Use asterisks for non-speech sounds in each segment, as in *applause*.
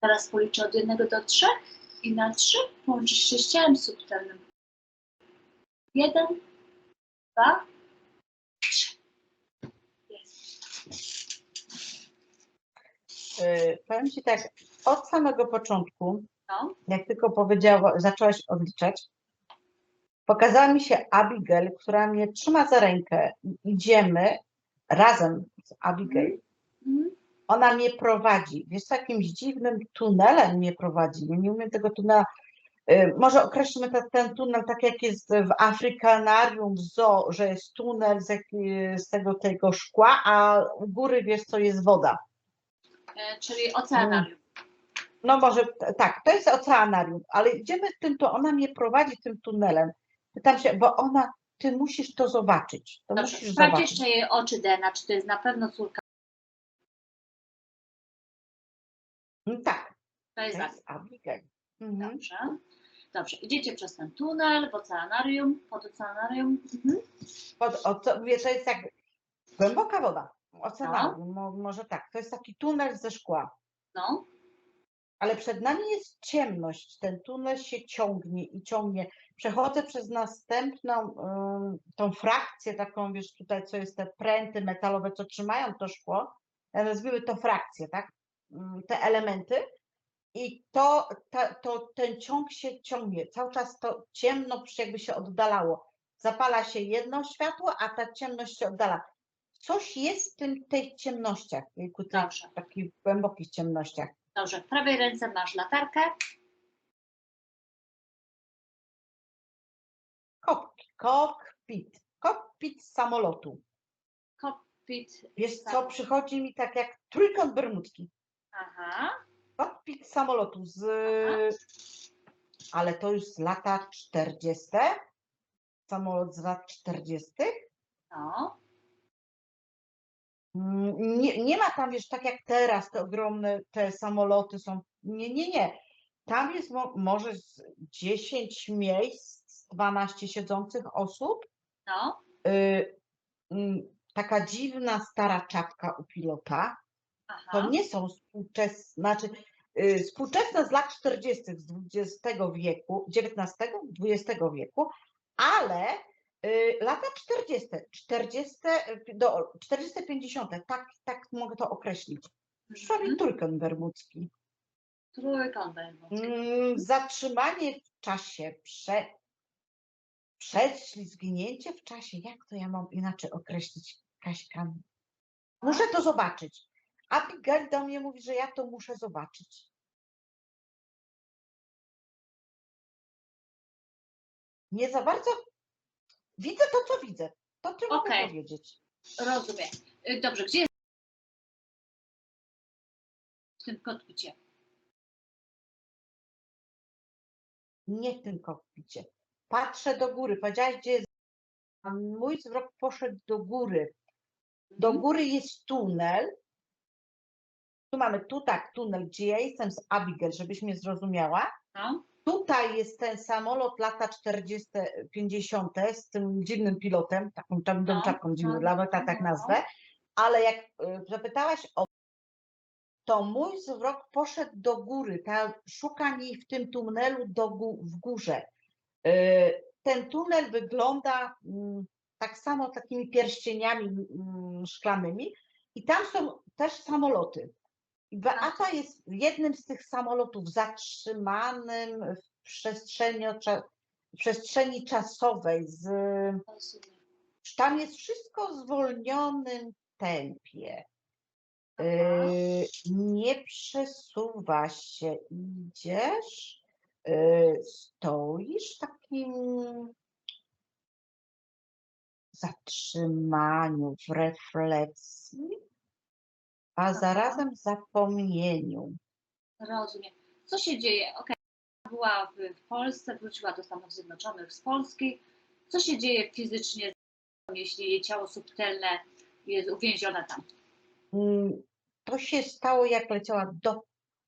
Teraz policzę od jednego do trzech i na trzy połączysz się z ciałem subtelnym. Jeden, dwa, trzy. Jest. Yy, powiem Ci tak, od samego początku, No, jak tylko powiedziała, zaczęłaś odliczać, pokazała mi się Abigail, która mnie trzyma za rękę idziemy razem z Abigail. mhm. Ona mnie prowadzi. Wiesz, jakimś dziwnym tunelem mnie prowadzi. Ja nie umiem tego tunela. y, Może określmy te- ten tunel tak, jak jest w Afrykanarium, w zoo, że jest tunel z, jaki- z tego, tego szkła, a u góry wiesz, co jest woda. E, czyli oceanarium. No może tak, to jest oceanarium, ale idziemy tym, to ona mnie prowadzi tym tunelem. Pytam się, bo ona, ty musisz to zobaczyć. To Dobrze, musisz zobaczyć. jeszcze jej oczy DNA, czy to jest na pewno córka. To jest to Abigail. jest Abigail. Mhm. Dobrze. Dobrze, idziecie przez ten tunel w oceanarium, pod oceanarium. Mhm. Pod, o, co, mówię, to jest jak głęboka woda. Oceanarium, mo, może tak. To jest taki tunel ze szkła. No, Ale przed nami jest ciemność. Ten tunel się ciągnie i ciągnie. Przechodzę przez następną tą frakcję, taką wiesz tutaj, co jest te pręty metalowe, co trzymają to szkło. E, Nazwijmy to frakcje, tak? Ym, Te elementy. I to, ta, to ten ciąg się ciągnie. Cały czas to ciemno jakby się oddalało. Zapala się jedno światło, a ta ciemność się oddala. Coś jest w tym, tej ciemnościach, dobrze. takich głębokich ciemnościach. Dobrze, w prawej ręce masz latarkę. Kok- Kokpit. Kokpit samolotu. Kokpit. Wiesz co, przychodzi mi tak jak trójkąt bermudzki. Aha, Kokpit samolotu z... Ale to już z lata 40. Samolot z lat 40. no. Mm, Nie, nie ma tam, wiesz, tak jak teraz te ogromne te samoloty są. Nie, nie, nie. Tam jest mo może z 10 miejsc, 12 siedzących osób. No, Y, mm, taka dziwna stara czapka u pilota. aha. To nie są współczesne, znaczy współczesne z lat 40. z XX wieku, XIX, XX wieku, ale y, lata 40., 40 do 40, 50. Tak, tak mogę to określić. Mhm. trójkąt bermudzki. Trójkąt bermudzki. Mm, Zatrzymanie w czasie, prze, prześlizgnięcie w czasie. Jak to ja mam inaczej określić, Kaśka? Muszę to zobaczyć. Abigail do mnie mówi, że ja to muszę zobaczyć. Nie za bardzo widzę to, co widzę. To ty mogę Okej. powiedzieć. Rozumiem. Y, Dobrze, gdzie jest w tym kokpicie? Nie w tym kokpicie. Patrzę do góry. Powiedziałaś, gdzie jest. A mój wzrok poszedł do góry. Do Mhm. góry jest tunel. Tu mamy tu tak tunel, gdzie ja jestem z Abigail, żebyś mnie zrozumiała. No, Tutaj jest ten samolot lata 40, 50 z tym dziwnym pilotem, taką czarną No, czapką dziwną, no, dla tak, tak no. nazwę. Ale jak y, zapytałaś o to mój wzrok poszedł do góry, ta, szukam jej w tym tunelu do, w górze. Y, Ten tunel wygląda mm, tak samo takimi pierścieniami mm, szklanymi i tam są też samoloty. Beata jest jednym z tych samolotów zatrzymanym w przestrzeni, w przestrzeni czasowej. Z, tam jest wszystko w zwolnionym tempie. Yy, nie przesuwa się, idziesz, yy, stoisz w takim zatrzymaniu, w refleksji, a zarazem zapomnieniu. Rozumiem. Co się dzieje? Okej, była w, Polsce, wróciła do Stanów Zjednoczonych z Polski. Co się dzieje fizycznie, jeśli jej ciało subtelne jest uwięzione tam? Mm, To się stało, jak leciała do,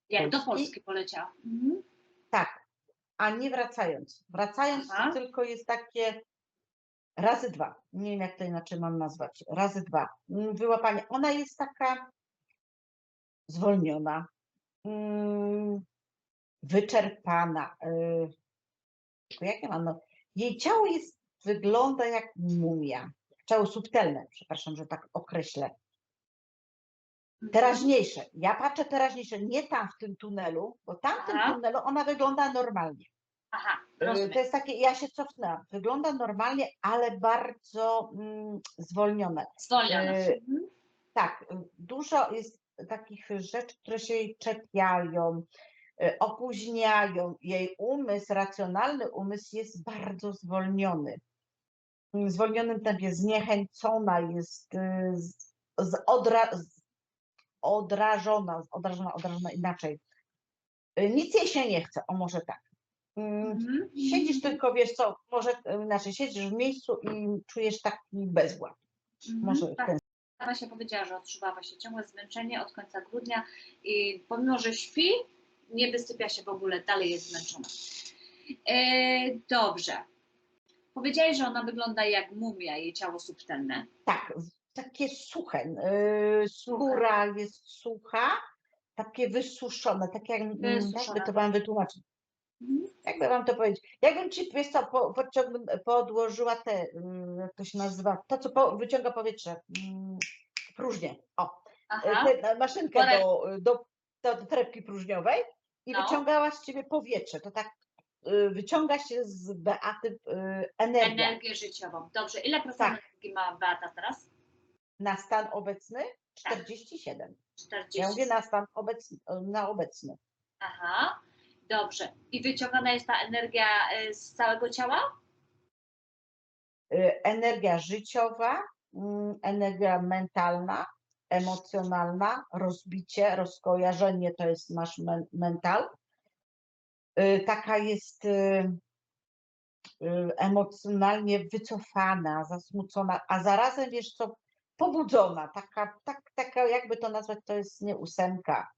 Jak do Polski? Polski poleciała? Mhm. tak, a nie wracając. Wracając to tylko jest takie razy dwa. Nie wiem, jak to inaczej mam nazwać. Razy dwa. Mm, Wyłapanie. Ona jest taka zwolniona. mm, wyczerpana. y, Jak ja mam, no, jej ciało jest, wygląda jak mumia. Ciało subtelne, przepraszam, że tak określę. Mhm. Teraźniejsze. Ja patrzę teraźniejsze, nie tam w tym tunelu, bo tam w tym Aha. tunelu ona wygląda normalnie. Aha, Y, rozumiem. To jest takie, ja się cofnęłam. Wygląda normalnie, ale bardzo mm, zwolnione. Zwolnione. y, Mhm. Tak, dużo jest takich rzeczy, które się jej czepiają, y, opóźniają. Jej umysł, racjonalny umysł jest bardzo zwolniony. W zwolnionym tempie zniechęcona jest, y, z, z odra, z, odrażona, odrażona, odrażona inaczej. Y, Nic jej się nie chce, o może tak. Mm, Mhm. Siedzisz tylko, wiesz co, może inaczej, siedzisz w miejscu i czujesz taki bezład. Mhm. Może w Tak, Właśnie powiedziała, że odczuwa właśnie ciągłe zmęczenie od końca grudnia i pomimo, że śpi, nie wysypia się w ogóle, dalej jest zmęczona. E, dobrze. Powiedziałeś, że ona wygląda jak mumia, jej ciało subtelne. Tak, takie suche. Yy, skóra jest sucha, takie wysuszone, takie jak, mm, Wysuszone. jakby to wam wytłumaczyć. Jakby wam to powiedzieć. Jakbym ci, wiesz co, po, podłożyła te, yy, jak to się nazywa, to co po, wyciąga powietrze, mm, próżnię. O, Aha, yy, tę maszynkę do, do, do, do trepki próżniowej i No. wyciągała z ciebie powietrze. To tak yy, wyciąga się z Beaty yy, energia energię życiową. Dobrze, ile procent Tak. energii ma Beata teraz? na stan obecny 47. 40. Ja mówię na stan obecny, na obecny. Aha, dobrze. I wyciągana jest ta energia e, z całego ciała? Y, Energia życiowa, mm, energia mentalna, emocjonalna, rozbicie, rozkojarzenie to jest nasz men- mental. Y, Taka jest emocjonalnie wycofana, zasmucona, a zarazem wiesz co, pobudzona, taka, tak, taka jakby to nazwać, to jest nie ósemka.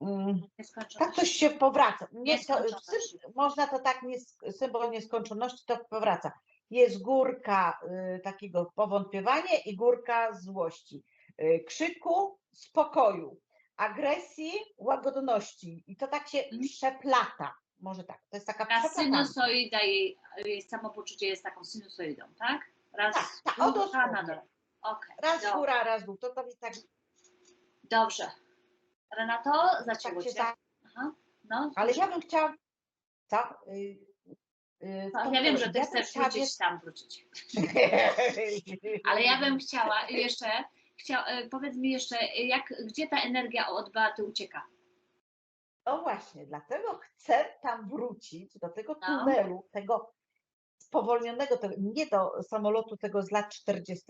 Mm. Tak coś się powraca. Nie, to, można to tak, nie, symbol nieskończoności to powraca. Jest górka y, takiego powątpiewania i górka złości. Y, krzyku, spokoju, agresji, łagodności. I to tak się Mhm. przeplata. Może tak, to jest taka Ta sinusoida, jej, jej samopoczucie jest taką sinusoidą, tak? Raz Tak, tak, dosłownie. na dole. Okej, Raz do- góra, raz dół. To, to jest tak, Dobrze. Renato, zacięło tak się cię. Aha. No, Ale ja bym chciała... Co? Y, y, no, to- ja wiem, że ty ja chcesz chciała, wrócić tam, wrócić. *laughs* Ale ja bym chciała jeszcze, chcia, e, powiedz mi jeszcze, jak, gdzie ta energia od Beaty ucieka? No właśnie, dlatego chcę tam wrócić do tego No. tunelu, tego spowolnionego, tego, nie do samolotu tego z lat 40.,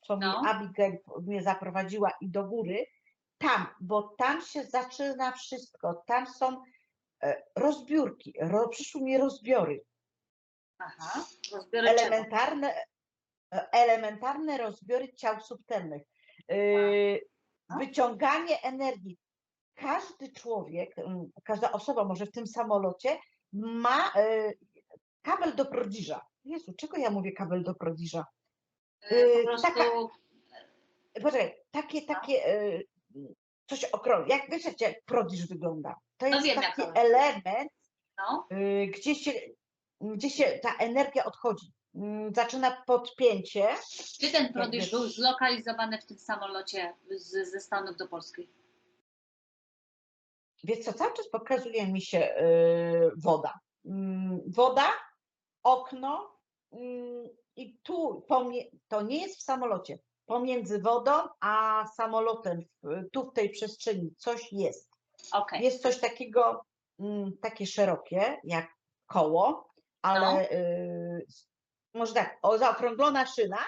co No. mi Abigail mnie zaprowadziła i do góry, tam, bo tam się zaczyna wszystko, tam są e, rozbiórki, ro, przyszły mi rozbiory, Aha, rozbiorę czego? elementarne, e, elementarne rozbiory ciał subtelnych, E, No. wyciąganie energii. Każdy człowiek, każda osoba może w tym samolocie ma kabel do prodiża. Jezu, czego ja mówię kabel do prodiża? Po prostu, taka- Poczekaj, takie, No. takie coś okrągłe. Jak wiesz, jak prodiż wygląda? To No jest wiem, jak taki to element, no, y, gdzie się, gdzie się ta energia odchodzi. Mm, Zaczyna podpięcie. gdzie ten prodiż wiesz- był zlokalizowany w tym samolocie z, ze Stanów do Polski? Więc co cały czas pokazuje mi się y, woda. Mm, Woda, okno mm, i tu to nie jest w samolocie. Pomiędzy wodą a samolotem, tu w tej przestrzeni coś jest. Okej, Jest coś takiego, mm, takie szerokie, jak koło, ale y, może tak, o, zaokrąglona szyna,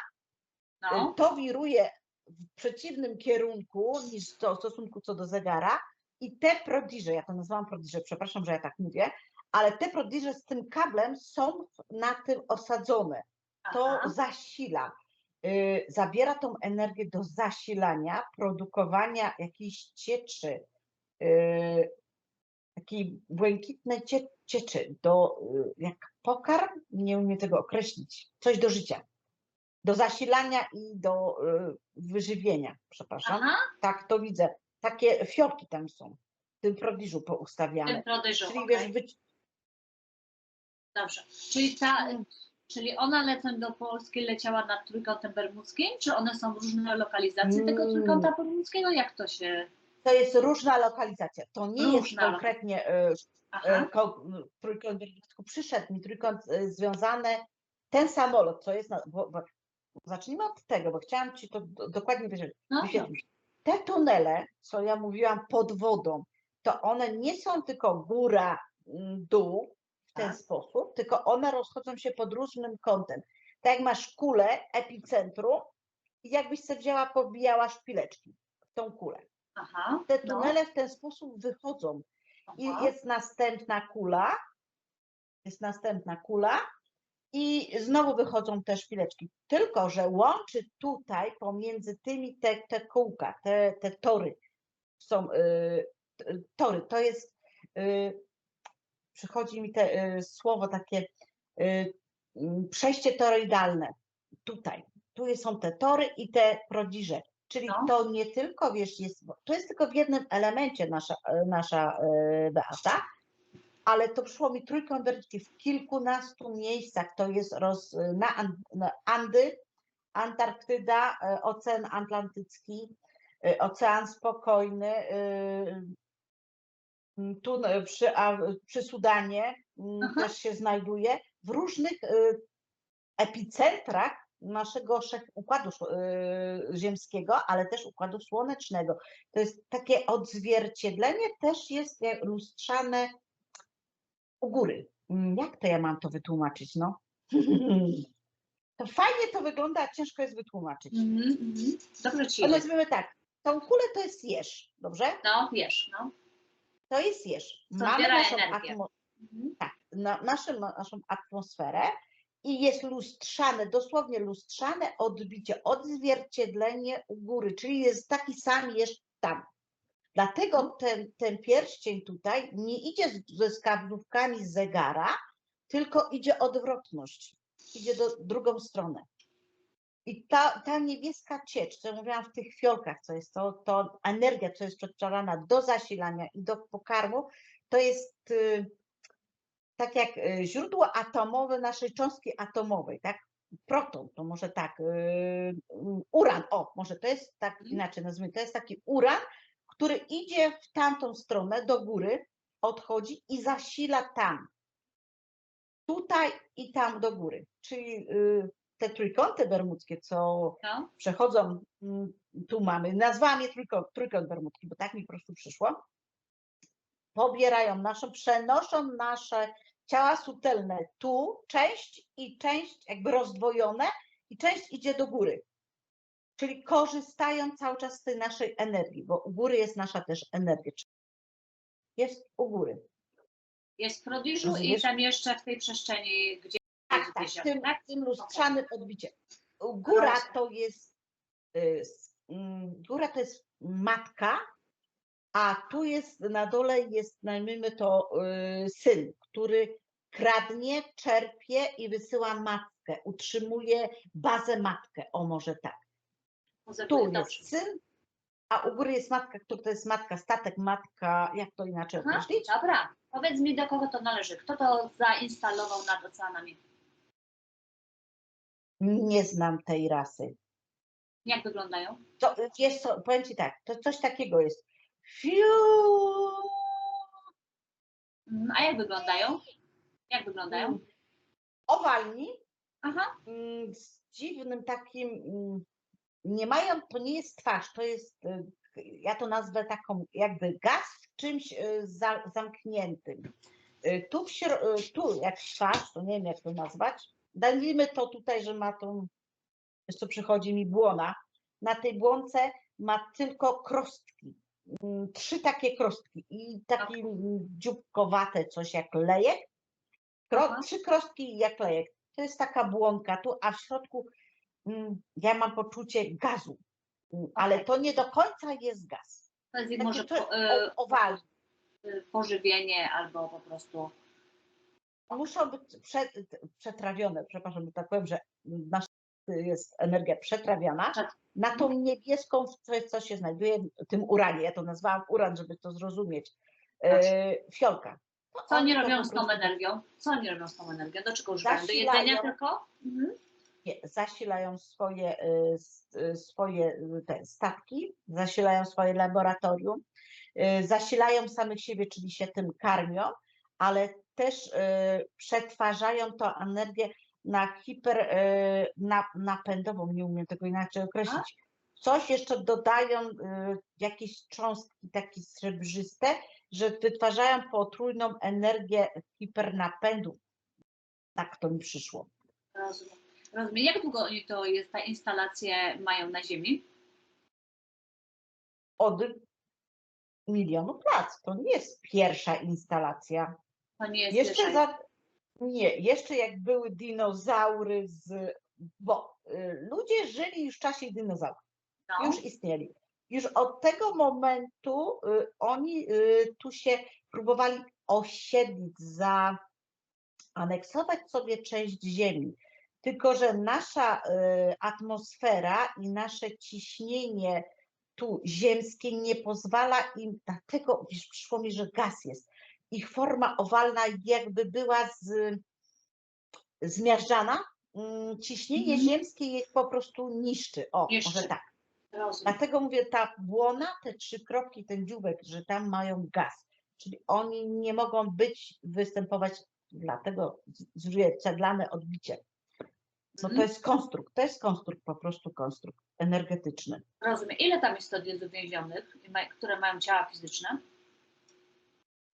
no, y, to wiruje w przeciwnym kierunku niż to, w stosunku co do zegara i te prodiże, ja to nazywam prodiże, przepraszam, że ja tak mówię, ale te prodiże z tym kablem są na tym osadzone. To aha, zasila. Y, Zabiera tą energię do zasilania, produkowania jakiejś cieczy, y, takiej błękitnej cie, cieczy, do, y, jak pokarm, nie umiem tego określić, coś do życia, do zasilania i do wyżywienia, przepraszam. aha, Tak to widzę. takie fiorki tam są, w tym prodiżu poustawiane. prodyżu, Czyli okej. wiesz, Dobrze. Czyli, ta, czyli ona lecąc do Polski leciała nad Trójkątem Bermudzkim? Czy one są różne lokalizacje tego Mm. Trójkąta Bermudzkiego? Jak to się... to jest różna lokalizacja. To nie jest Różna konkretnie e, Aha, ko- trójkąt, tylko przyszedł mi trójkąt e, związany, ten samolot, co jest na, bo, bo, zacznijmy od tego, bo chciałam Ci to do- dokładnie wyświetlić. no. Te tunele, co ja mówiłam pod wodą, to one nie są tylko góra, dół ten Tak. sposób, tylko one rozchodzą się pod różnym kątem. Tak jak masz kulę epicentrum i jakbyś sobie wzięła, pobijała szpileczki w tą kulę. aha. Te no, tunele w ten sposób wychodzą i aha. jest następna kula, jest następna kula i znowu wychodzą te szpileczki. Tylko, że łączy tutaj pomiędzy tymi te, te kółka, te, te tory są y, tory. To jest y, przychodzi mi te y, słowo takie y, mm, przejście toroidalne. Tutaj. Tu są te tory i te prodziże. Czyli No. to nie tylko, wiesz, jest, to jest tylko w jednym elemencie nasza, e, nasza e, Beata, ale to przyszło mi trójkąt w kilkunastu miejscach. To jest roz, na, An- na Andy, Antarktyda, Ocean Atlantycki, Ocean Spokojny, tu e, przy, a, przy Sudanie m, Aha. też się znajduje, w różnych e, epicentrach naszego układu e, ziemskiego, ale też układu słonecznego. To jest takie odzwierciedlenie, też jest jak lustrzane u góry. Mm, Jak to ja mam to wytłumaczyć, no? *laughs* To fajnie to wygląda, a ciężko jest wytłumaczyć. Mhm, mhm. Dobrze ci nazwijmy tak, tą kulę to jest jeż, dobrze? No, wiesz, no. To jest jeż. Mamy naszą, atmo- Mhm. tak, na, naszą, naszą atmosferę i jest lustrzane, dosłownie lustrzane odbicie, odzwierciedlenie u góry, czyli jest taki sam jeż tam. Dlatego ten, ten pierścień tutaj nie idzie z- ze skarbówkami zegara, tylko idzie odwrotność, idzie do drugą stronę. I ta, ta niebieska ciecz, co mówiłam w tych fiolkach, co jest to, to energia, co jest przetwarzana do zasilania i do pokarmu, to jest y, tak jak y, źródło atomowe naszej cząstki atomowej, tak? Proton, to może tak, y, y, uran, o, może to jest tak Mhm. inaczej nazwijmy, to jest taki uran, który idzie w tamtą stronę, do góry, odchodzi i zasila tam. Tutaj i tam do góry. Czyli y, te trójkąty bermudzkie, co No, przechodzą, mm, tu mamy, nazwałam je trójkąt, trójkąt bermudzki, bo tak mi po prostu przyszło, pobierają naszą, przenoszą nasze ciała sutelne tu, część i część jakby rozdwojone i część idzie do góry. Czyli korzystają cały czas z tej naszej energii, bo u góry jest nasza też energia. Jest u góry. jest w Prodiżu i tam jeszcze w tej przestrzeni, gdzie Tak, tak, w tym, tak? w tym lustrzanym odbicie. Góra to jest y, mm, góra to jest matka, a tu jest na dole jest, nazwijmy to, y, syn, który kradnie, czerpie i wysyła matkę, utrzymuje bazę matkę, o może tak. Tu jest syn, a u góry jest matka, kto to jest matka, statek, matka, jak to inaczej określić? dobra, powiedz mi do kogo to należy. Kto to zainstalował nad oceanami? Nie znam tej rasy. Jak wyglądają? To jest, co, powiem Ci tak, to coś takiego jest. Fiu, A jak wyglądają? Jak wyglądają? owalni, Aha, mm, z dziwnym takim, mm, nie mają, to nie jest twarz, to jest, y, ja to nazwę taką jakby gaz w czymś y, za, zamkniętym. Y, Tu, w tu jak twarz, to nie wiem jak to nazwać, nazwijmy to tutaj, że ma tą, co przychodzi mi błona, na tej błonce ma tylko krostki, mm, trzy takie krostki i takie okay. dzióbkowate coś jak lejek, Kro, trzy krostki jak lejek. To jest taka błonka tu, a w środku mm, ja mam poczucie gazu, Mm, ale to nie do końca jest gaz. to jest Takie może po, e, o- owalne. e, pożywienie albo po prostu. Muszą być prze, przetrawione, przepraszam, że tak powiem, że nasze jest energia przetrawiana, Przed- na tą niebieską, co, jest- co się znajduje w tym uranie, ja to nazwałam uran, żeby to zrozumieć, e, fiolka. To Co oni robią z tą prostu- energią? Co oni robią z tą energią? Do czego używają? Do jedzenia tylko? Mhm. nie, zasilają swoje, s- y, swoje y, te statki, zasilają swoje laboratorium, zasilają samych siebie, czyli się tym karmią, ale też y, przetwarzają tą energię na hiper y, nie umiem tego inaczej określić. Coś jeszcze dodają, y, jakieś cząstki takie srebrzyste, że wytwarzają potrójną energię hipernapędu. Tak to mi przyszło. Rozumiem. Rozumiem. Jak długo oni to jest, ta instalację mają na Ziemi? od milionów lat. To nie jest pierwsza instalacja. To nie jest Jeszcze za, nie, jeszcze jak były dinozaury z, bo y, ludzie żyli już w czasie dinozaurów, no. już istnieli. Już od tego momentu y, oni y, tu się próbowali osiedlić, zaaneksować sobie część ziemi. Tylko, że nasza atmosfera i nasze ciśnienie tu ziemskie nie pozwala im, dlatego wiesz, przyszło mi, że gaz jest. Ich forma owalna jakby była z, zmiażdżana. Mm, Ciśnienie Mhm. ziemskie je po prostu niszczy. O, Niszczy. może tak. Rozumiem. Dlatego mówię, ta błona, te trzy kropki, ten dziubek, że tam mają gaz. Czyli oni nie mogą być, występować, dlatego zużyję cedlane odbicie. No to Mhm. jest konstrukt, to jest konstrukt, po prostu konstrukt energetyczny. Rozumiem. Ile tam jest jest uwięzionych, które mają ciała fizyczne?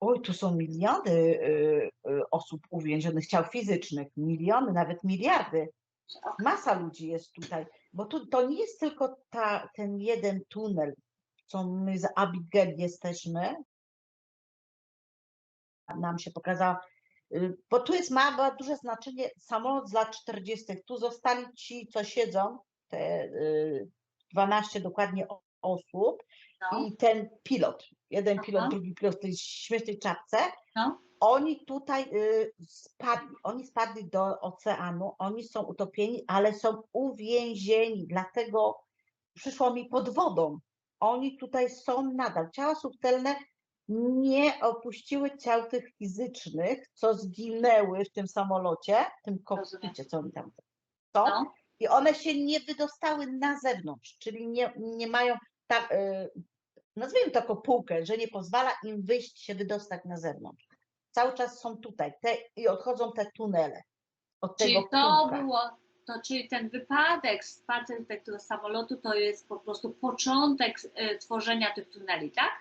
Oj, tu są miliony y, y, osób uwięzionych, ciał fizycznych, miliony, nawet miliardy. Masa ludzi jest tutaj, bo to nie jest tylko ta, ten jeden tunel, co my z Abigail jesteśmy. Nam się pokazała, y, bo tu jest ma ma duże znaczenie samolot z lat 40. Tu zostali ci, co siedzą, te y, 12 dokładnie osób No. i ten pilot, jeden pilot, Aha. drugi pilot w tej śmiesznej czapce, No. oni tutaj y, spadli, oni spadli do oceanu, oni są utopieni, ale są uwięzieni, dlatego przyszło mi pod wodą. Oni tutaj są nadal. Ciała subtelne nie opuściły ciał tych fizycznych, co zginęły w tym samolocie, w tym kokpicie, co oni tam są. No. I one się nie wydostały na zewnątrz, czyli nie, nie mają tak, y, nazwijmy to kopułkę, że nie pozwala im wyjść, się wydostać na zewnątrz. Cały czas są tutaj te, i odchodzą te tunele od Czyli tego to kółka. było, to, czyli ten wypadek, spadek tego samolotu to jest po prostu początek e, tworzenia tych tuneli, tak?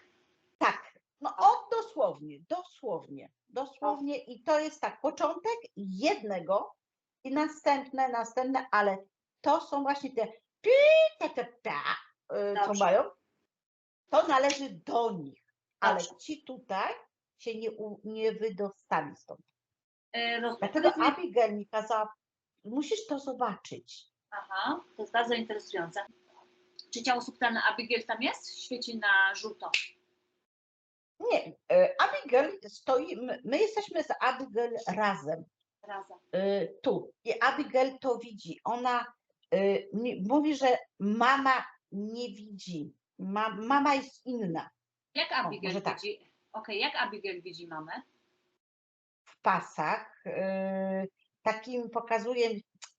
Tak, no o, dosłownie, dosłownie, dosłownie i to jest tak, początek jednego i następne, następne, ale to są właśnie te y, co Dobrze. mają, to należy do nich, ale Dobrze. ci tutaj się nie, u, nie wydostali stąd. E, rozumiem. Dlatego mi- Abigail mi kazała, musisz to zobaczyć. Aha, to jest bardzo interesujące. Czy ciało subtelne Abigail tam jest? Świeci na żółto. Nie, e, Abigail stoi, my, my jesteśmy z Abigail razem. Razem. y, tu. I Abigail to widzi. Ona mi- mówi, że mama nie widzi. Ma, mama jest inna Jak Abigail może tak. widzi? Okej, jak Abigail widzi mamę? w pasach. y, takim pokazuje,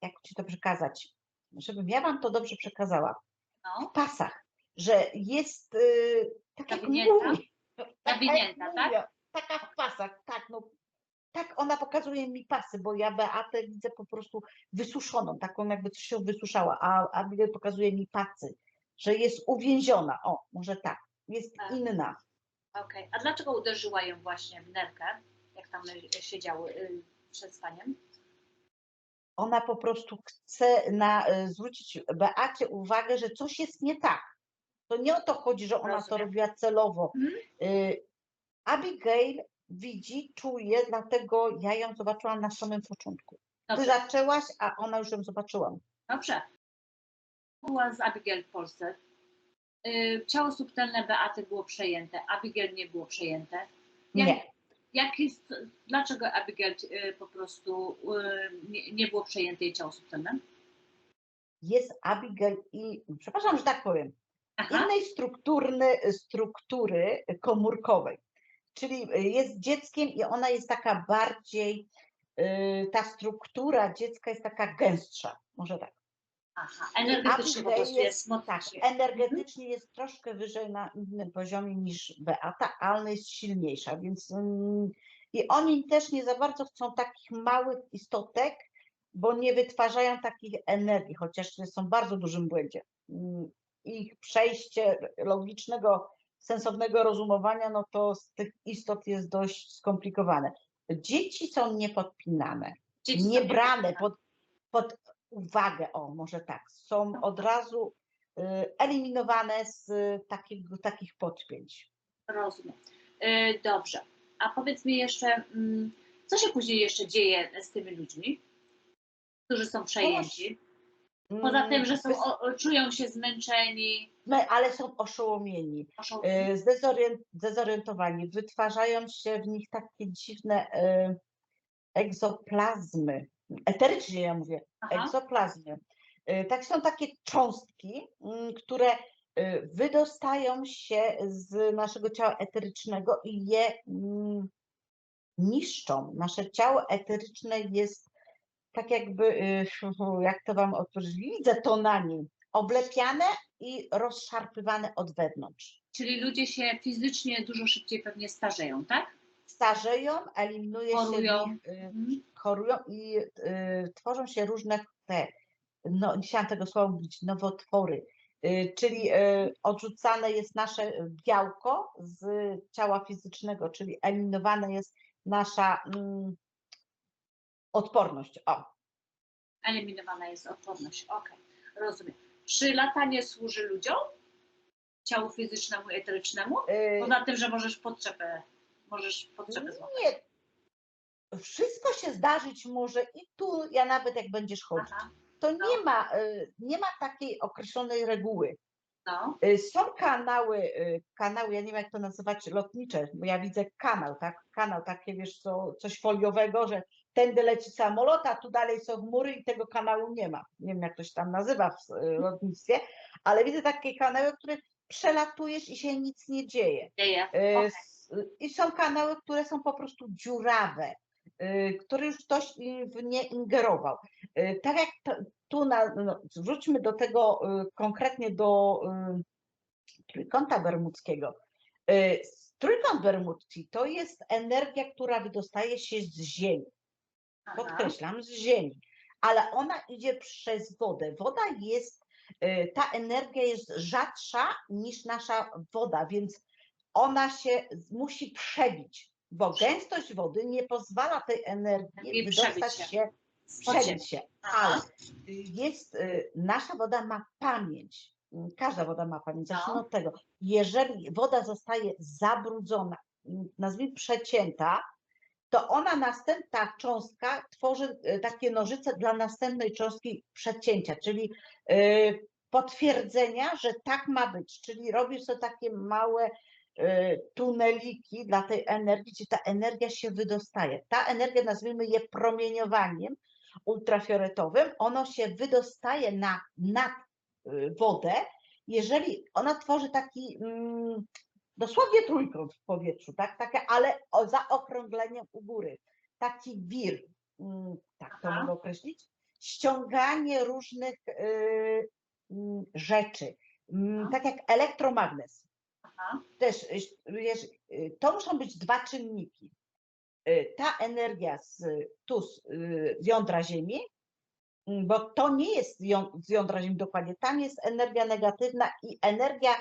jak ci to przekazać, żebym ja wam to dobrze przekazała. No, W pasach, że jest y, tak jak Zawinięta? jak Zawinięta, tak? mówię, Taka w pasach, tak, no. Tak ona pokazuje mi pasy, bo ja Beatę widzę po prostu wysuszoną, taką jakby coś się wysuszała, a Abigail pokazuje mi pasy, że jest uwięziona. O, może tak, jest Tak. inna. okej. A dlaczego uderzyła ją właśnie w nerkę, jak tam e, siedziały y, przed spaniem? Ona po prostu chce na, y, zwrócić Beacie uwagę, że coś jest nie tak. To nie o to chodzi, że ona to Rozumiem. robiła celowo. Mhm. Y, Abigail widzi, czuje, dlatego ja ją zobaczyłam na samym początku. Ty Dobrze, zaczęłaś, a ona już ją zobaczyła. dobrze. Była z Abigail w Polsce. Y, Ciało subtelne Beaty było przejęte, Abigail nie było przejęte. Jak, Nie. Jak jest, dlaczego Abigail y, po prostu y, nie, nie było przejęte jej ciało subtelne? jest Abigail i, przepraszam, że tak powiem, Aha, innej struktury komórkowej. Czyli jest dzieckiem i ona jest taka bardziej, ta struktura dziecka jest taka gęstsza, może tak. Aha. Energetycznie po prostu jest jest- Tak, energetycznie jest troszkę wyżej na innym poziomie niż Beata, ale jest silniejsza, więc mm, i oni też nie za bardzo chcą takich małych istotek, bo nie wytwarzają takich energii, chociaż są w bardzo dużym błędzie. Mm, Ich przejście logicznego, sensownego rozumowania, no to z tych istot jest dość skomplikowane. Dzieci są niepodpinane Dzieci nie są pod, pod uwagę, o może tak, są od razu y, eliminowane z takiego, takich podpięć. Rozumiem. Y, Dobrze. A powiedz mi jeszcze, mm, co się później jeszcze dzieje z tymi ludźmi, którzy są przejęci? Poza Mm, tym, że są, czują się zmęczeni, my- ale są oszołomieni, muszą... y, zdezorient, zdezorientowani, wytwarzają się w nich takie dziwne egzoplazmy, eterycznie ja mówię, Aha, egzoplazmy. Y, Tak są takie cząstki, mm, które y, wydostają się z naszego ciała eterycznego i je mm, niszczą. Nasze ciało eteryczne jest tak jakby, y, jak to wam odpowiedzieć, widzę to na nim, oblepiane i rozszarpywane od wewnątrz. czyli ludzie się fizycznie dużo szybciej pewnie starzeją, tak? Starzeją, eliminuje Chorują. się y, Mhm. chorują i y, tworzą się różne te, no nie chciałam tego słowa mówić, nowotwory, y, czyli y, odrzucane jest nasze białko z ciała fizycznego, czyli eliminowana jest nasza mm, odporność. O, Eliminowana jest odporność. Okej, rozumiem. Czy latanie służy ludziom? Ciału fizycznemu i eterycznemu? y, Poza tym, że możesz potrzebę, możesz potrzebę złapać. nie, wszystko się zdarzyć może i tu, ja nawet jak będziesz chodzić, Aha, to No. nie ma, y, nie ma takiej określonej reguły. no, Y, Są kanały, y, kanały, ja nie wiem jak to nazywać, lotnicze, bo ja widzę kanał, tak? Kanał takie, wiesz, co, coś foliowego, że tędy leci samolot, a tu dalej są chmury i tego kanału nie ma. Nie wiem jak to się tam nazywa w lotnictwie, ale widzę takie kanały, które przelatujesz i się nic nie dzieje. dzieje. Y, s- I są kanały, które są po prostu dziurawe, y, które już ktoś w nie ingerował. Y, Tak jak tu, na, no, wróćmy do tego y, konkretnie do trójkąta bermudzkiego. Trójkąt bermudzki to jest energia, która wydostaje się z Ziemi podkreślam, z ziemi, ale ona idzie przez wodę. Woda jest, ta energia jest rzadsza niż nasza woda, więc ona się musi przebić, bo gęstość wody nie pozwala tej energii wydostać się. przebić się. Ale jest, y, nasza woda ma pamięć. Y, Każda woda ma pamięć. No. od tego. Jeżeli woda zostaje zabrudzona, y, nazwijmy przecięta, to ona następna cząstka tworzy y, takie nożyce dla następnej cząstki przecięcia, czyli y, potwierdzenia, że tak ma być, czyli robisz sobie takie małe tuneliki dla tej energii, gdzie ta energia się wydostaje. Ta energia, nazwijmy je promieniowaniem ultrafioletowym, ono się wydostaje na nad y, wodę, jeżeli ona tworzy taki mm, dosłownie trójkąt w powietrzu, tak? Takie, ale o zaokrągleniem u góry. Taki wir, mm, tak to Aha. mogę określić. Ściąganie różnych y, mm, rzeczy, Mm, tak jak elektromagnes. Aha. Też, wiesz, y, to muszą być dwa czynniki. Y, Ta energia z, tu z, y, z jądra Ziemi, mm, bo to nie jest z jądra Ziemi dokładnie, tam jest energia negatywna i energia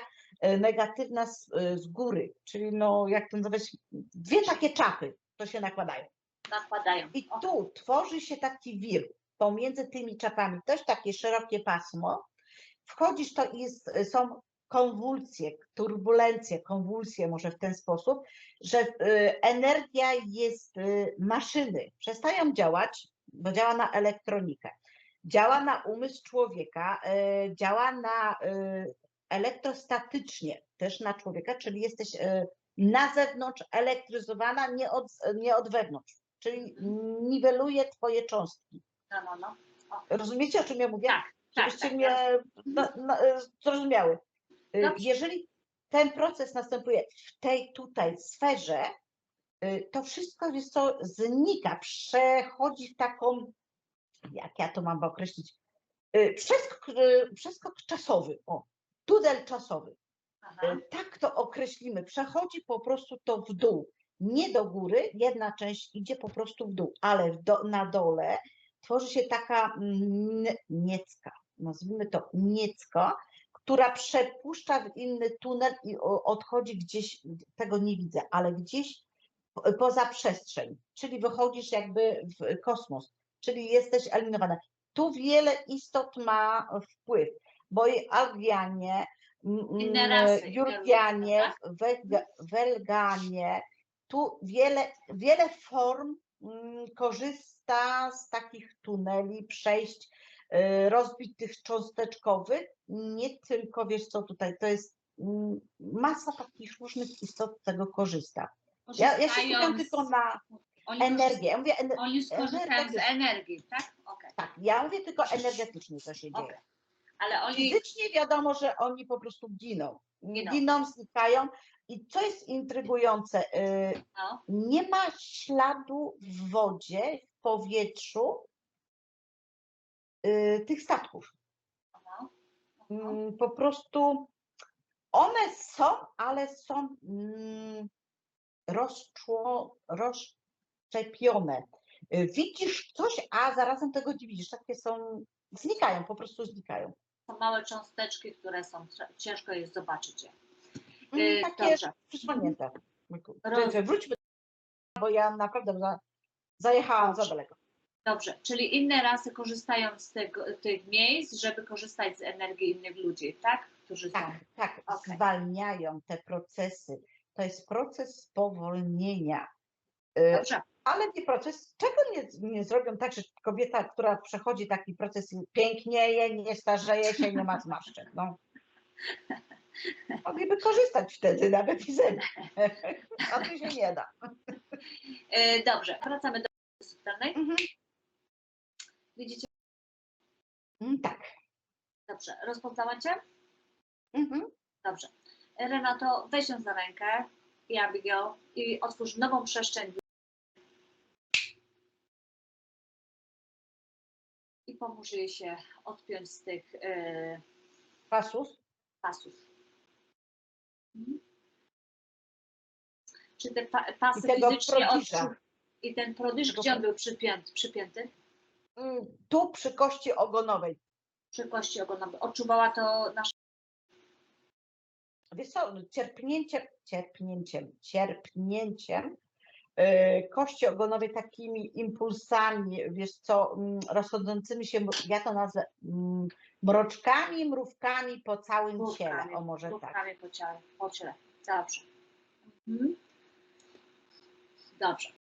negatywna z, z góry, czyli no jak to nazwać, dwie takie czapy to się nakładają. Nakładają. I tu tworzy się taki wir pomiędzy tymi czapami, też takie szerokie pasmo. Wchodzisz to i jest, są konwulsje, turbulencje, konwulsje może w ten sposób, że e, energia jest e, maszyny, przestają działać, bo działa na elektronikę, działa na umysł człowieka, e, działa na elektrostatycznie też na człowieka, czyli jesteś na zewnątrz elektryzowana, nie od, nie od wewnątrz, czyli niweluje twoje cząstki. no, no, no. Rozumiecie, o czym ja mówię? Tak. Tak, żebyście tak, mnie na, na, e, zrozumiały. Dobrze. Jeżeli ten proces następuje w tej tutaj sferze, e, to wszystko jest co znika, przechodzi w taką, jak ja to mam określić, e, przeskok, przeskok czasowy, o, tunel czasowy. Aha. Tak to określimy. Przechodzi po prostu to w dół. Nie do góry, jedna część idzie po prostu w dół, ale do, na dole tworzy się taka mm, niecka, nazwijmy to niecka, która przepuszcza w inny tunel i odchodzi gdzieś, tego nie widzę, ale gdzieś po- poza przestrzeń, czyli wychodzisz jakby w kosmos, czyli jesteś eliminowana. Tu wiele istot ma wpływ, bo i Algianie, Jurgianie, Wega- Welganie, tu wiele, wiele form mm, korzysta z takich tuneli, przejść y, rozbitych cząsteczkowych. Nie tylko, wiesz co tutaj, to jest mm, masa takich różnych istot z tego korzysta. Ja, ja się skupiam tylko na oni energię. Ja mówię, ener- Oni skorzystają z energii, tak? Okej. tak, ja mówię tylko energetycznie, co się dzieje. Okej. Ale oni. Fizycznie wiadomo, że oni po prostu giną. Giną. Giną, znikają. I co jest intrygujące, y, No, nie ma śladu w wodzie, w powietrzu tych statków. Mm, Po prostu one są, ale są mm, rozczło, rozszczepione. Y, Widzisz coś, a zarazem tego nie widzisz. Takie są, znikają, po prostu znikają. Są małe cząsteczki, które są. Ciężko jest zobaczyć je. Mm, Y, Takie dobrze. przysłonięte. Roz- Wróćmy, bo ja naprawdę za, zajechałam za daleko. Dobrze, czyli inne rasy korzystają z tego, tych miejsc, żeby korzystać z energii innych ludzi, tak? Którzy są. Tak, tak, Okej. zwalniają te procesy. To jest proces spowolnienia. Y, Dobrze. Ale nie proces, czego nie, nie zrobią tak, że kobieta, która przechodzi taki proces pięknieje, nie starzeje się, nie ma zmarszczek. No. Mogliby korzystać wtedy nawet i ze mnie. *laughs* A to się nie da. E, dobrze, wracamy do subtelnej. Mhm. Widzicie? Mm, Tak. Dobrze, rozpoznałacie? Mhm. Dobrze. Renato, weź ją za rękę i Abigail i otwórz nową przestrzeń. I pomóż jej się odpiąć z tych e, Pasus. pasów. Mhm. Czy te pa, pasy I tego fizycznie odczu... I ten prodyż, gdzie on był przypięty? przypięty? Mm, Tu przy kości ogonowej. Przy kości ogonowej. Odczuwała to nasza... Wiesz co, cierpnięciem, cierpnięciem, cierpnięciem yy, kości ogonowej takimi impulsami, wiesz co, mm, rozchodzącymi się, ja to nazwę mm, mroczkami, mrówkami po całym ciele, Mrówkami, o może tak. Rukami po ciele. Po ciele. Dobrze. Mhm. Dobrze.